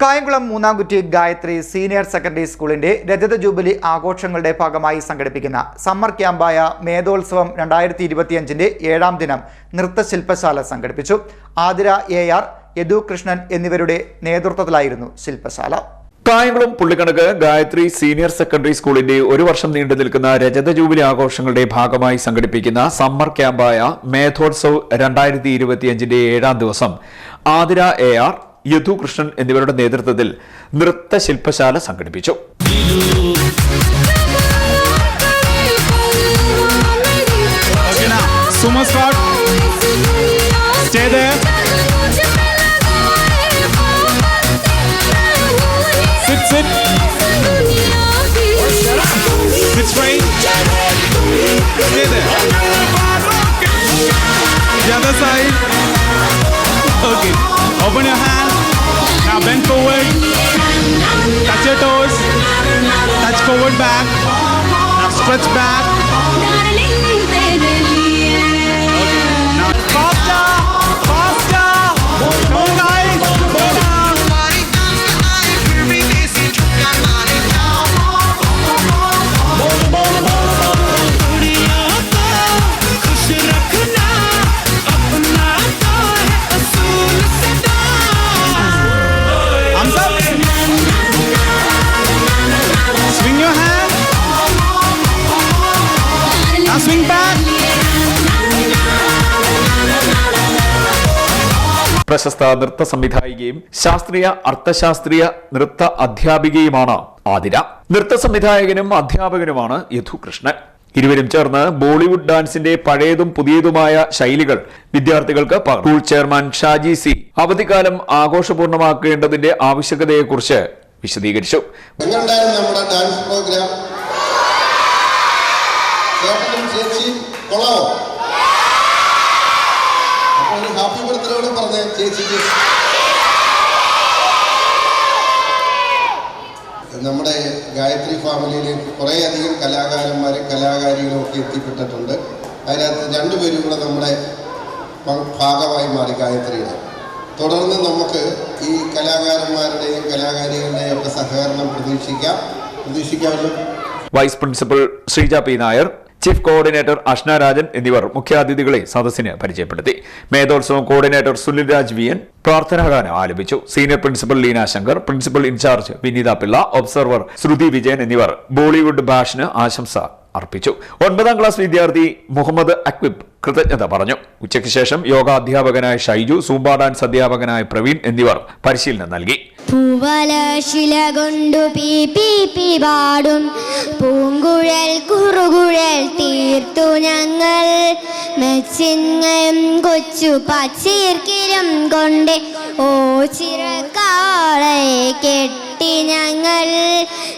Kayamkulam Moonnamkutty Gayathri senior secondary സ്കൂളിന്റെ രജത jubilee ആഘോഷങ്ങളുടെ ഭാഗമായി സംഘടിപ്പിക്കുന്ന സമ്മർ ക്യാമ്പായ മേധോത്സവം രണ്ടായിരത്തി ഇരുപത്തിയഞ്ചിന്റെ ഏഴാം ദിനം നൃത്തശില്പശാല സംഘടിപ്പിച്ചു. ആതിര എ ആർ യദുകൃഷ്ണൻ എന്നിവരുടെ നേതൃത്വത്തിലായിരുന്നു ശില്പശാല. കായംകുളം പുള്ളിക്കണക്ക് ഗായത്രി സീനിയർ സെക്കൻഡറി സ്കൂളിന്റെ ഒരു വർഷം നീണ്ടു നിൽക്കുന്ന രജത ജൂബിലി ആഘോഷങ്ങളുടെ ഭാഗമായി സംഘടിപ്പിക്കുന്ന സമ്മർ ക്യാമ്പായ മേധോത്സവ് രണ്ടായിരത്തി ഇരുപത്തിയഞ്ചിന്റെ ഏഴാം ദിവസം. ആതിര എ ആർ യധുകൃഷ്ണൻ എന്നിവരുടെ നേതൃത്വത്തിൽ നൃത്ത ശില്പശാല സംഘടിപ്പിച്ചു Open your hands. Now bend forward. Touch your toes. Touch forward back. Now stretch back. പ്രശസ്ത നൃത്ത സംവിധായികയും ശാസ്ത്രീയ അർത്ഥശാസ്ത്രീയ നൃത്ത അധ്യാപികയുമാണ് ആതിര. നൃത്ത സംവിധായകനും അധ്യാപകനുമാണ് യദു കൃഷ്ണൻ ഇരുവരും ചേർന്ന് ബോളിവുഡ് ഡാൻസിന്റെ പഴയതും പുതിയതുമായ ശൈലികൾ വിദ്യാർത്ഥികൾക്ക്. സ്കൂൾ ചെയർമാൻ ഷാജി സി അവധിക്കാലം ആഘോഷപൂർണമാക്കേണ്ടതിന്റെ ആവശ്യകതയെക്കുറിച്ച് വിശദീകരിച്ചു. നമ്മുടെ ഡാൻസ് പ്രോഗ്രാം? ഹാപ്പി ബർത്ത്ഡേയോട് പറഞ്ഞേ ചേച്ചിക്ക്. നമ്മുടെ ഗായത്രി ഫാമിലിയിലേക്ക് കുറേയധികം കലാകാരന്മാരും കലാകാരികളും ഒക്കെ എത്തിപ്പെട്ടിട്ടുണ്ട്. അതിനകത്ത് രണ്ടുപേരും കൂടെ നമ്മുടെ ഭാഗമായി മാറി ഗായത്രിയുടെ. തുടർന്ന് നമുക്ക് ഈ കലാകാരന്മാരുടെയും കലാകാരികളുടെയും ഒക്കെ സഹകരണം പ്രതീക്ഷിക്കാം. പ്രതീക്ഷിക്കാമല്ലോ. Vice principal Sreeja P Nair chief coordinator Ashna Rajan എന്നിവർ മുഖ്യാതിഥികളെ സദസ്സിന് പരിചയപ്പെടുത്തി. Medhotsavam coordinator Sunil Raj V N പ്രാർത്ഥനാഗാനം ആലപിച്ചു. Senior principal Leena Shankar principal incharge Vineetha Pillai observer Shruthi Vijayan എന്നിവർ ബോളിവുഡ് ബാഷിന് ആശംസ അർപ്പിച്ചു. ഒൻപതാം ക്ലാസ് വിദ്യാർത്ഥി മുഹമ്മദ് അക്വിബ് കൃതജ്ഞത പറഞ്ഞു. ഉച്ചയ്ക്ക് ശേഷം യോഗ അധ്യാപകനായ ഷൈജു സൂംബ ഡാൻസ് അധ്യാപകനായ പ്രവീൺ എന്നിവർ പരിശീലനം നൽകി. പൂവലശില കൊണ്ടു പീ പീ പീ പാടും. പൂങ്കുഴൽ കുറുകുഴൽ തീർത്തു ഞങ്ങൾ. മെച്ചിങ്ങയും കൊച്ചു പച്ചീർക്കിലും കൊണ്ട് ഓ ചിറക്കാളെ കെട്ടി ഞങ്ങൾ.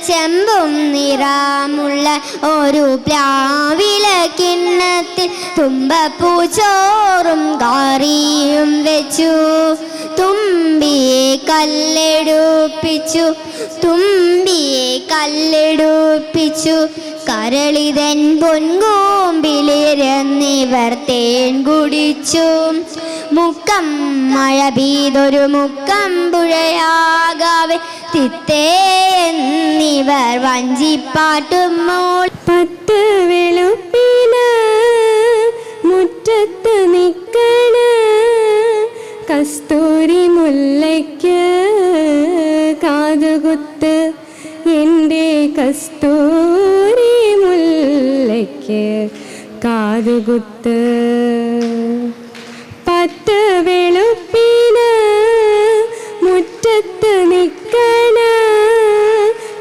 ചെമ്പും നിറാമുള്ള ഒരു പ്ലാവില കിണ്ണത്തിൽ തുമ്പപ്പൂ ചോറും കറിയും വെച്ചു. തുമ്പിയെ കല്ലെടുപ്പിച്ചു തുമ്പിയെ കല്ലെടുപ്പിച്ചു. കരളിതൻ പൊൻകൂമ്പിലിരുന്നിവർ തേൻ കുടിച്ചു. മുക്കം മഴ പെയ്തൊരു മുക്കം പുഴയാകാവെ തിത്തേ എന്നിവർ വഞ്ചിപ്പാട്ടുമോൾ പത്ത് വെളുപ്പിന് കാതുകുത്ത് എന്റെ കസ്തൂരി മുല്ലയ്ക്ക് കാതുകുത്ത്. പത്ത് വെളുപ്പിന് മുറ്റത്ത് നിൽക്കണ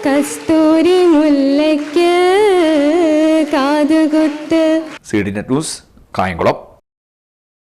കസ്തൂരി മുല്ലയ്ക്ക് കാതുകുത്ത്. C D net news Kayamkulam.